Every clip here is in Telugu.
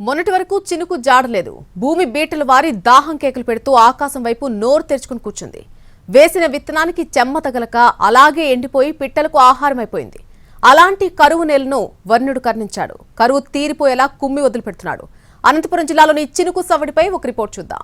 మొన్నటి వరకు చినుకు జాడలేదు. భూమి బీటలు వారి దాహం కేకలు పెడుతూ ఆకాశం వైపు నోరు తెరుచుకుని కూర్చుంది. వేసిన విత్తనానికి చెమ్మ తగలక అలాగే ఎండిపోయి పిట్టలకు ఆహారమైపోయింది. అలాంటి కరువు నేలను వర్ణుడు కర్ణించాడు. కరువు తీరిపోయేలా కుమ్మి వదిలిపెడుతున్నాడు. అనంతపురం జిల్లాలోని చినుకు సవ్వడిపై ఒక రిపోర్ట్ చూద్దాం.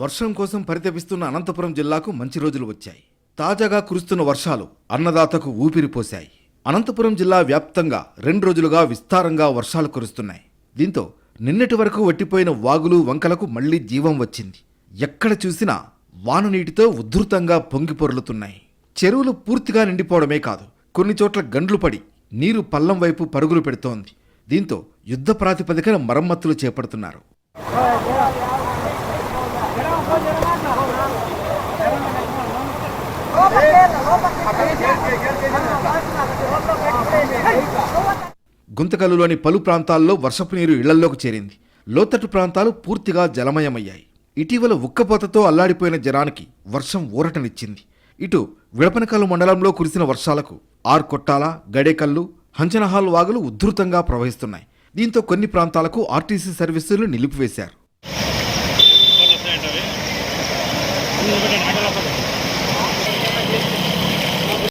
వర్షం కోసం పరితపిస్తున్న అనంతపురం జిల్లాకు మంచి రోజులు వచ్చాయి. తాజాగా కురుస్తున్న వర్షాలు అన్నదాతకు ఊపిరిపోశాయి అనంతపురం జిల్లా వ్యాప్తంగా రెండు రోజులుగా విస్తారంగా వర్షాలు కురుస్తున్నాయి. దీంతో నిన్నటి వరకు వట్టిపోయిన వాగులు వంకలకు మళ్ళీ జీవం వచ్చింది. ఎక్కడ చూసినా వాన నీటితో ఉధృతంగా పొంగిపొరులుతున్నాయి చెరువులు పూర్తిగా నిండిపోవడమే కాదు కొన్ని చోట్ల గండ్లు పడి నీరు పల్లం వైపు పరుగులు పెడుతోంది. దీంతో యుద్ధ ప్రాతిపదికన మరమ్మతులు చేపడుతున్నారు. గుంతకల్లులోని పలు ప్రాంతాల్లో వర్షపు నీరు ఇళ్ళల్లోకి చేరింది. లోతట్టు ప్రాంతాలు పూర్తిగా జలమయమయ్యాయి. ఇటీవల ఉక్కపోతతో అల్లాడిపోయిన జనానికి వర్షం ఊరటనిచ్చింది. ఇటు విడపనకల్లు మండలంలో కురిసిన వర్షాలకు ఆర్కొట్టాల గడేకల్లు హంచనహాల్ వాగులు ఉధృతంగా ప్రవహిస్తున్నాయి. దీంతో కొన్ని ప్రాంతాలకు ఆర్టీసీ సర్వీసులు నిలిపివేశారు.